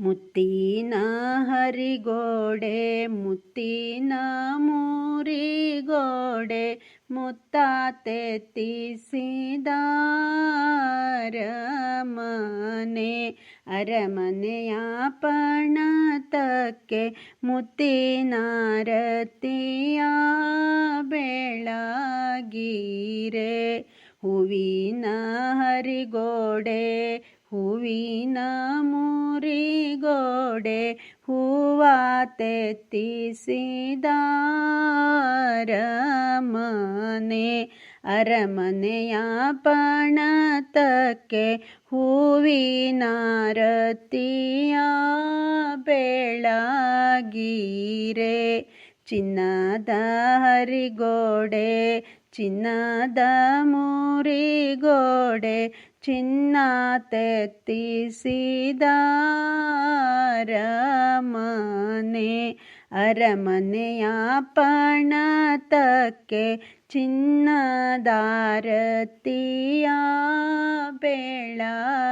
ಮುತ್ತಿನ ಹರಿಗೋಡೆ ಮುತ್ತಿನ ಮೂರಿಗೋಡೆ ಮುತ್ತಾತೆ ತೆತ್ತಿಸಿದ ಅರಮನೆ ಅರಮನೆಯ ಪಣತಕ್ಕೆ ಮುತ್ತಿನಾರತಿಯ ಬೆಳಗೀರೆ. ಹೂವಿನ ಹರಿಗೋಡೆ ಹೂವಿನ ಮೂರಿಗೋಡೆ ಹೂವ ತೆತ್ತಿಸಿದ ಅರಮನೆ ಅರಮನೆಯ ಪಣತಕ್ಕೆ ಹೂವಿನ ರತಿಯ ಬೆಳಗೀರೆ. ಚಿನ್ನದ ಹರಿಗೋಡೆ ಚಿನ್ನದ ಮೂರಿಗೋಡೆ ಚಿನ್ನ ತೆತ್ತಿಸಿದ ಅರಮನೆ ಅರಮನೆಯ ಪಣತಕ್ಕೆ ಚಿನ್ನದಾರತಿಯ ಬೆಳಗೀರೆ.